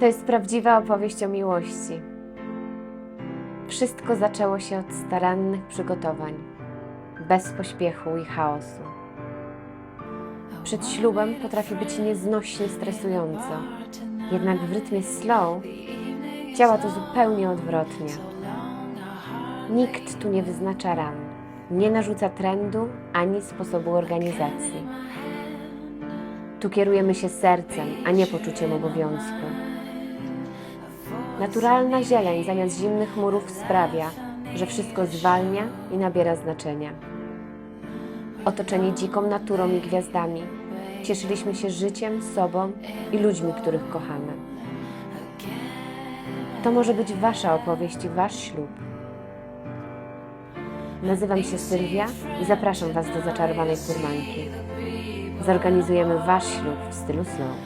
To jest prawdziwa opowieść o miłości. Wszystko zaczęło się od starannych przygotowań, bez pośpiechu i chaosu. Przed ślubem potrafi być nieznośnie stresująco, jednak w rytmie slow działa to zupełnie odwrotnie. Nikt tu nie wyznacza ram, nie narzuca trendu ani sposobu organizacji. Tu kierujemy się sercem, a nie poczuciem obowiązku. Naturalna zieleń zamiast zimnych murów sprawia, że wszystko zwalnia i nabiera znaczenia. Otoczeni dziką naturą i gwiazdami, cieszyliśmy się życiem, sobą i ludźmi, których kochamy. To może być Wasza opowieść i Wasz ślub. Nazywam się Sylwia i zapraszam Was do zaczarowanej furmanki. Zorganizujemy Wasz ślub w stylu slow.